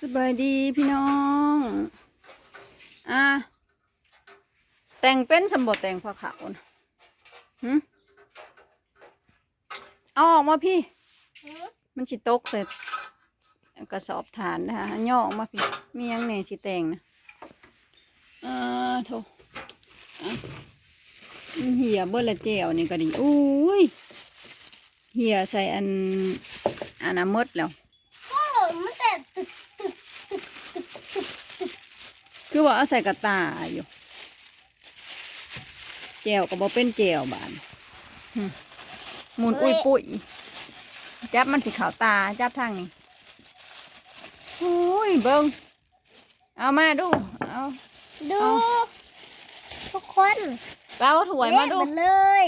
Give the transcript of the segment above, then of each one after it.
สบายดีพี่น้อง อะแต่งเป็นสมบทแต่งผ้าขาวนะหึเอาออกมาพี่ มันสิตกเสร็จกระสอบฐานนะคะย่อออกมาพี่มียังเนี่ยสิแต่งนะอ่าโถอะเหี่ยเบิ่ละเจวนี่ก็ดีอุ้ยเหี่ยใส่อันอันน้ำมดแล้ว ก็หล่นมันแต่ตึก คือว่าเอาใส่กระตาอยู่แจวก็บอเป็นแจวบานหึหมุนอุ้ยปุ้ยจับมันสิขาวตาจับทางนี้โอ้ยเบิงเอามาดู เอาดูเอาทุกคนแปลว่าถวยมาดูเละนเลย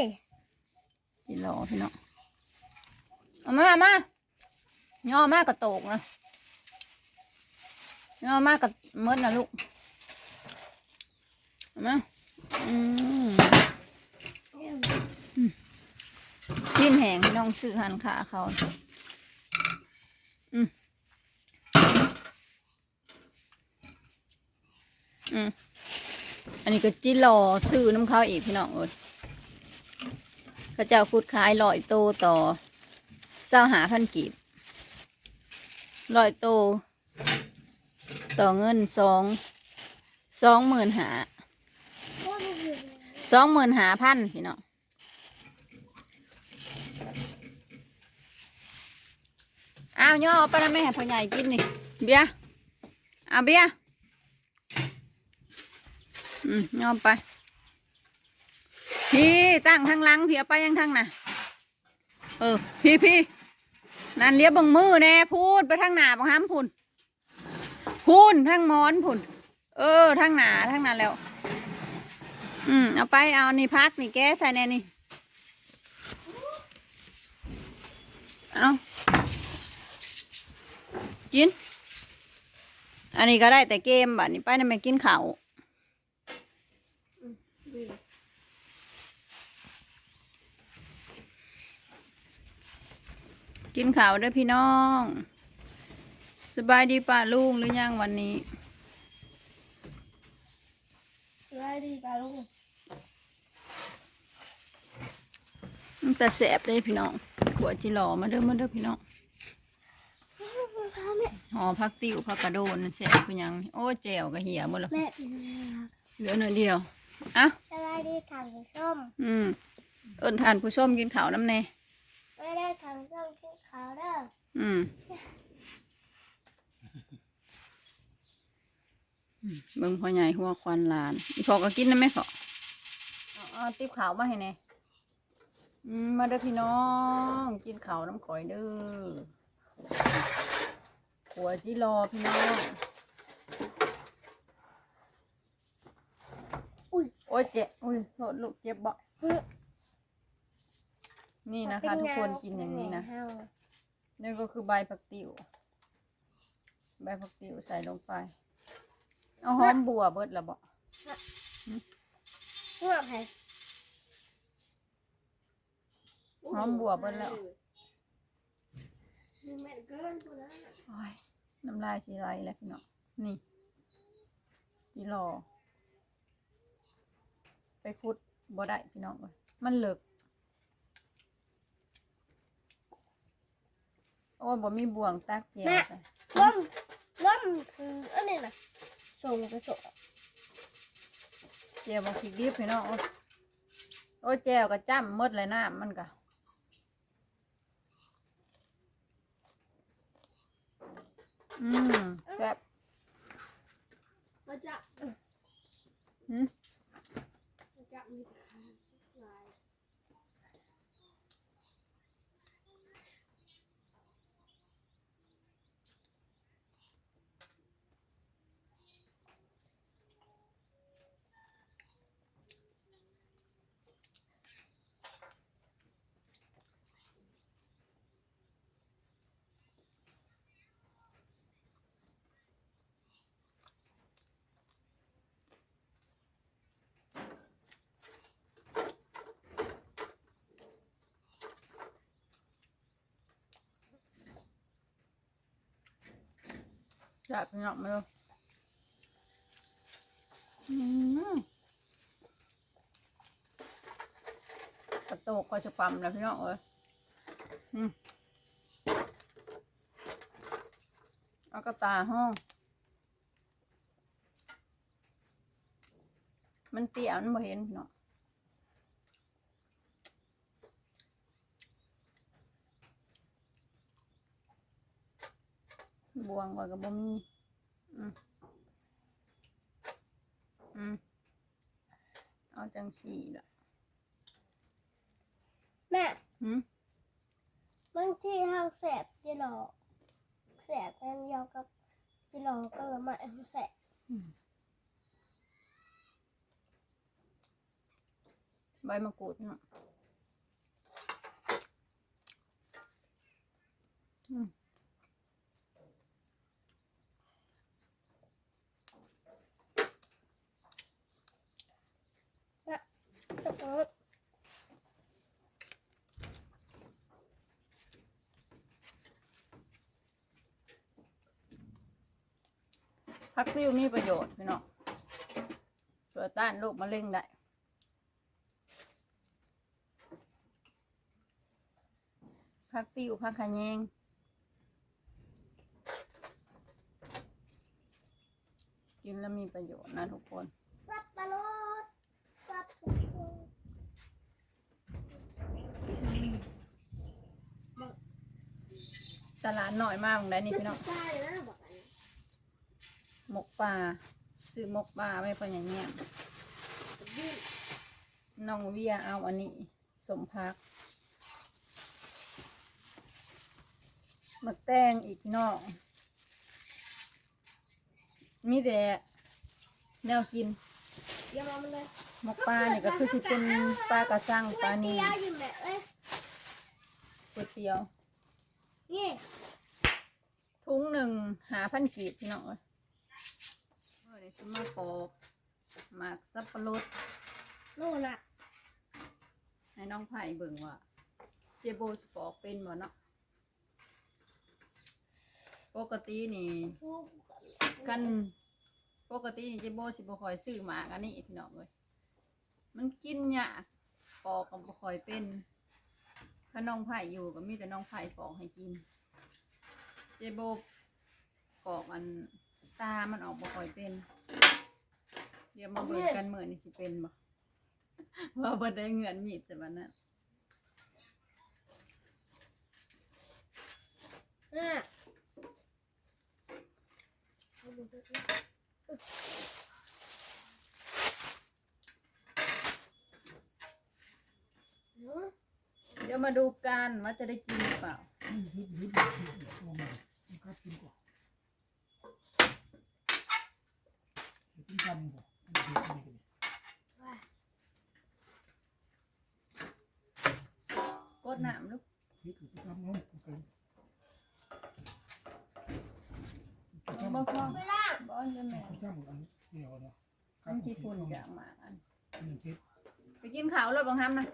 จิรอพี่น้องเอามาเอามาย่อมากกระโตกนะย่อมากกระมดนะลูกเอา มาอืมชิ้นแหงพี่น้องซื้อหันขาเขา อืมอืมอันนี้ก็จิรอซื้อน้ำเขาอีกพี่น้องเอ้ยเขาเจ้าคุดขายลอยโตต่อเศร้าหาพันกีบลอยโต ต่อเงินสองสองหมื่นหา สองหมื่นหาพันพี่น้องอ้าวย่อไปนะแม่พ่อใหญ่กินนี่เบียเอาเบียอืมย่อไปพี่ตั้งทางหลังเพี่เอาไปยังทางน่ะ เออ พี่พี่นั่นเลี้ยบบังมือแน่พูดไปทางหน้าบังห้ามพุ่นพูนทางมอนพุ่น เออทางหน้าทางหน้าแล้ว อืมเอาไปเอานี่พักนี่แก้ใส่แน่นี่ เอากิน อันนี้ก็ได้แต่เกมบัดนี้ไปนั่นไม่กินข้าวกินข้าวด้วยพี่น้อง สบายดีป่าลุงหรือยังวันนี้ได้ดีป่ะลุง มันแต่แสบเลยพี่น้องขวดจิหล่อมาเด้อมาเด้อพี่น้องพาแม่หอพักติ้วพักกระโดนนั่นแสบคือหยัง โอ้แจวกระเหี่ยหมดแล้วแม่เหลือหน่อยเดียวอะจะได้ดีทางส้มอืมเอิญทานผู้ชมกินข้าวน้ำแน่ไม่ได้ทางส้มกินขาวเด้ออืมอืมเบิ่งพ่อใหญ่หัวควันหลานอีพอก็กินนะแม่พอเอาเอาติ๊บขาวมาให้แน่อื มมาเด้อพี่น้อง กินข้าวน้ำข่อยเด้อหัวจิรอพี่น้อง อุ้ยโอ้ยเจ็บอุ้ยโทษลูกเจ็บบ่นี่นะคะทุกคนกินอย่างนี้นะนี่ก็คือใบผักติ๋วใบผักติ๋วใส่ลงไป เอาหอมบัวเบิดแล้วบ่เมื่อไผ่ หอมบัวเบิดแล้วแม่เกินกูนะโอ้ยน้ำลายสีไรแล้วพี่น้องนี่จีรอ ไปคุดบ่ได้พี่น้องเลยมันเหลิกโอ้ยบ่มีบ่วงตักเจียวใส่ล่มล่มคืออันนี้นะส่งไปส่งเจียวบางทีดิบพี่น้องโอ้ยโอ้ยแจวก็จ้ำหมดเลยน้ำมันก็ อืมแซ่บมาจะหืมมาจะ จับพี่น้องมาดูอืมกระโตกก็จะปั๊มแล้วพี่น้องเอ้ยอืมเอากระตาห้อง มันเตี้ยมันบ่เห็นพี่น้อง บวงก่อนกับบ่มีอืมอืมเอาจังสี่ละแม่หืมบางทีเฮาแสบจิหลอแสบกันเดียวกับจิหลอก็ละมาเฮาแสบใบมะกรูดพี่น้องอืม แล้วก็ผักติ้วมีประโยชน์พี่น้องช่วยต้านโรคมะเร็งได้ผักติ้วผักขะแยงกินแล้วมีประโยชน์นะทุกคน สับปะรดสับปะรด ตลาดหน่อยมากเลยนี่พี่น้องใช่นะบอกอันนี้หมกปลาซื้อหมกปลาไม่เป็นอย่างเนี้ยยืดน้องเวียเอาอันนี้สมพักมาแตงอีกพี่น้องมีแต่แนวกินเดี๋ยวมามันเลยหมกปลาเนี่ยก็คือสิเป็นปลากระสังปลาเดีนียวอยู่แม่เอ้ยก๋วยเตี๋ยว นี่ทุงหนึ่งหาพันกีบพี่น้องเอ้ยเมื่อนี้ซื้อมาปอกหมากสับปะรดโน่นน่ะให้น้องไผ่เบิ่งว่าเจโบสปอกเป็นบ่เนาะปกตินี่ทุกกันปกตินี่เจโบสิบ่ค่อยซื้อหมากอันนี้พี่น้องเอ้ยมันกินยากปอกก็บ่ค่อยเป็น ถ้าน้องไผ่อยู่ก็มีแต่น้องไผ่ปอกให้กิน เจโบปอกอันตา มันออกบ่ค่อยเป็น เดี๋ยวมาเบิ่งกันเหมือนี้สิเป็นบ่ว่าบ่ได้เงินมีดซะบัดนั้นน่ะเนาะ เดี๋ยว มาดูกันว่าจะได้กินหรือเปล่าฮึบฮึบฮึบฮึบลงมามันก็กินก่อนเดี๋ยวกินกันก่อนเดี๋ยวกินกันว่ากดน้ำลูกเดี๋ยวกินกันเนาะกินกันเอาบ่พอไม่ล่างบ่จะแม่กินกันหมดอันเดียวเนาะอันกี่พุ่นอย่างมากอันหนึ่งทิศไปกินข้าวแล้วบังคับนะ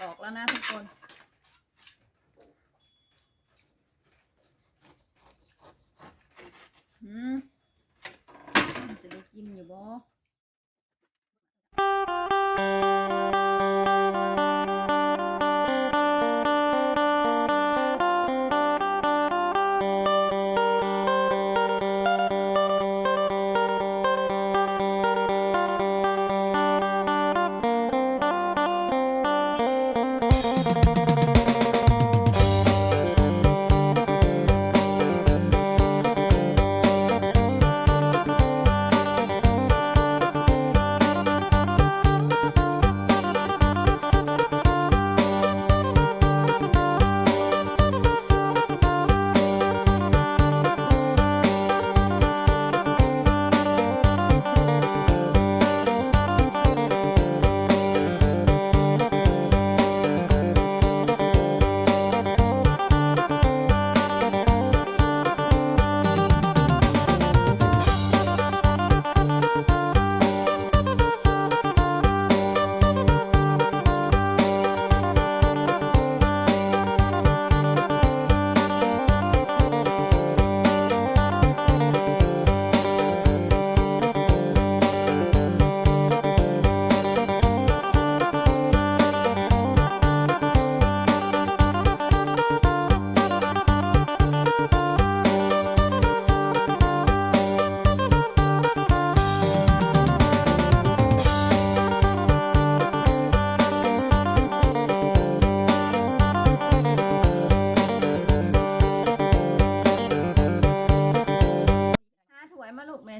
ออกแล้วนะทุกคน อืมมันจะได้กินอยู่บ่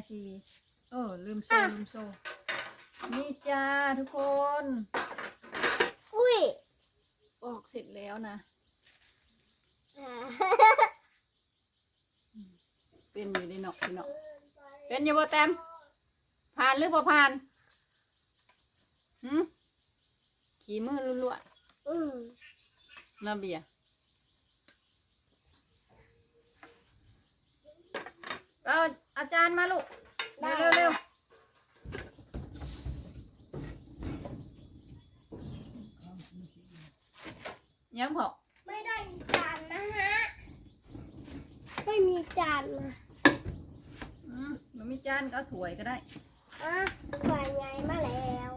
สีเออ ลืมโซ่อะลืมโซ่นี่จ้าทุกคน อุ้ยออกเสร็จแล้วนะอ่าเป็นอยู่ในเนาะพี่เนาะเป็นอยู่บ่แต้มผ่านหรือบ่ผ่านหืมขี่มือล้วนอืมๆระเบียร์เอาอาจารย์มาลูกเร็วเร็วเร็วข้ามไม่คิดเลยยังพอไม่ได้มีจานนะฮะ ไม่มีจานนะอืมมันมีจานก็เอาถ้วยก็ได้อะถ้วยใหญ่มาแล้ว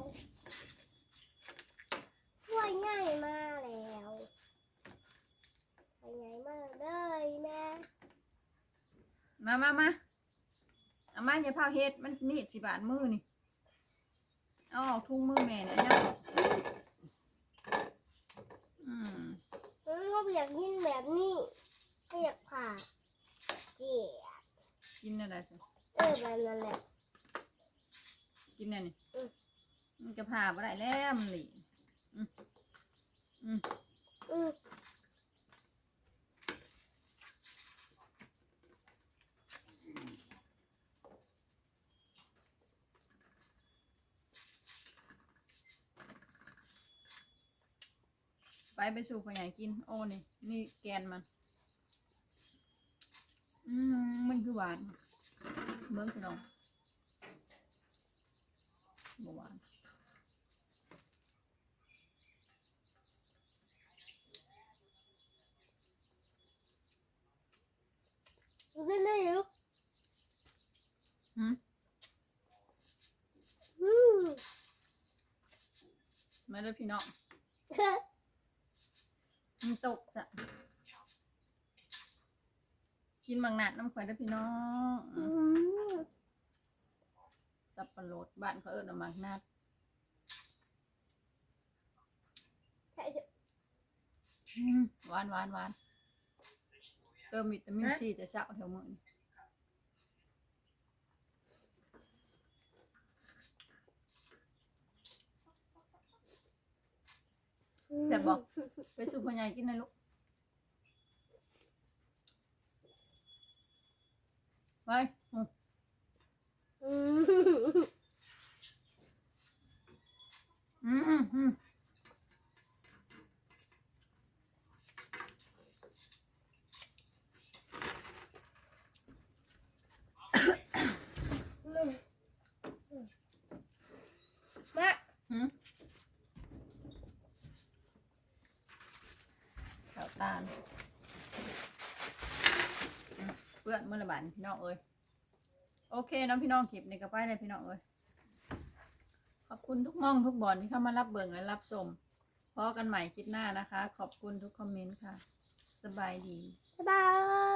ถ้วยใหญ่มาแล้วถ้วยใหญ่มาเลยแม่มามามา เอามาอย่าพาเฮ็ดมันมีดสิบาทมือนี่เอาออกทุ่งมือแม่เนี่ยยังออกอืมอืมเขาอยากกินแบบนี้ไม่อยากผ่าเกลียดกินอะไรสิเออแบบนั้นแหละ กินอะไรนี่อืม มันจะผ่าบ่ได้แล้วมันหลีอืมอืมอืม ไปไปสู่พ่อใหญ่กิน โอ้นี่นี่แกนมัน อืมมันคือหวานเบิ้งสิน้องบ่หวานกินได้อยู่หืมอืมมาเด้อพี่น้อง มันตกสะกินบางนัดน้ำข่อยเด้อพี่น้อง อืมสับปะรดบ้านเขาเอิ้นว่าหมากนัดใช่จ้ะอืมหวานหวานหวานเติมวิตามินซีแต่เช้าแถวมื้อนี่ แซ่บบ่ไปสู่พ่อใหญ่กินหนะลูกไปอืมอืมอืมอืมอืมมาอืมข้าวตาลอืม เมื่อละบาทพี่น้องเอ้ยโอเคน้องพี่น้องคลิปนี้ก็ไปเลยพี่น้องเอ้ยขอบคุณทุกม่องทุกบอลที่เข้ามารับเบิ่งและรับชมพอกันใหม่คลิปหน้านะคะ ขอบคุณทุกคอมเมนต์ค่ะ สบายดี บ๊ายบาย